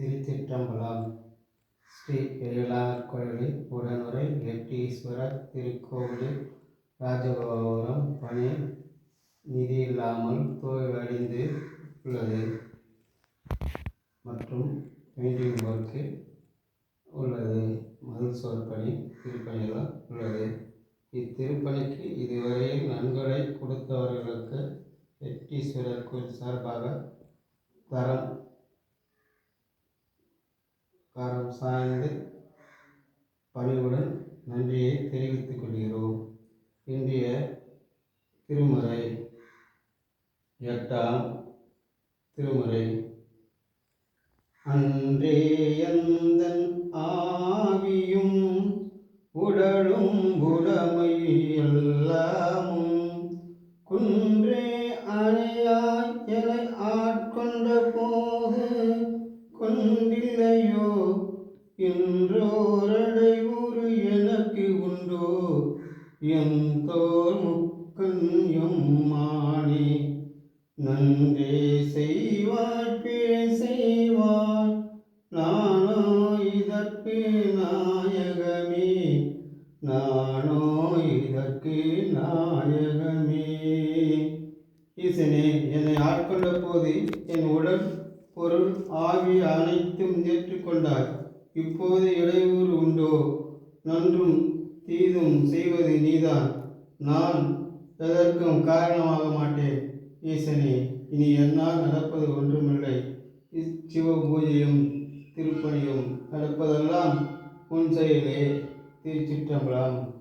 திருச்சிற்றம்பலம். ஸ்ரீ பெரியலார் கோயிலில் உடனுரை எட்டீஸ்வரர் திருக்கோவிலில் ராஜகோபுரம் பணி நிதி இல்லாமல் தோல்வடைந்து உள்ளது. மற்றும் பெயிண்டிங் ஒர்க்கு உள்ளது. மதில் சொற்பணி திருப்பணியெல்லாம் உள்ளது. இத்திருப்பணிக்கு இதுவரையில் நன்கொடை கொடுத்தவர்களுக்கு எட்டீஸ்வரர் கோயில் சார்பாக தரம் காரம் சாய்ந்து பணிவுடன் நன்றியை தெரிவித்துக் கொள்கிறோம். இன்றைய திருமுறை எட்டாம் திருமுறை. அன்றே எந்தன் ஆவியும் உடலும் உடமை எல்லாமும் குன்றே அணையாய் என ஆட்கொண்ட போது கொண்டில்லையோ? என்றோரடைவுறு எனக்கு உண்டோ? எம் தோல் முக்கன் எம் எம்மானே நன்றே செய்வார் பிழை செய்வார். நானோ இதற்கு நாயகமே நானோ இதற்கு நாயகமே. ஈசனே என்னை ஆட்கொண்ட போது என் உடல் பொருள் ஆவி அனைத்தும் ஏற்றுக்கொண்டாய் இப்போது இடையூறு உண்டோ? நன்றும் தீதும் செய்வது நீதான். நான் எதற்கும் காரணமாக மாட்டேன் ஈசனே. இனி என்னால் நடப்பது ஒன்றுமில்லை. சிவ பூஜையும் திருப்பணியும் நடப்பதெல்லாம் உன் செயலே. திருச்சிற்றம்பலம்.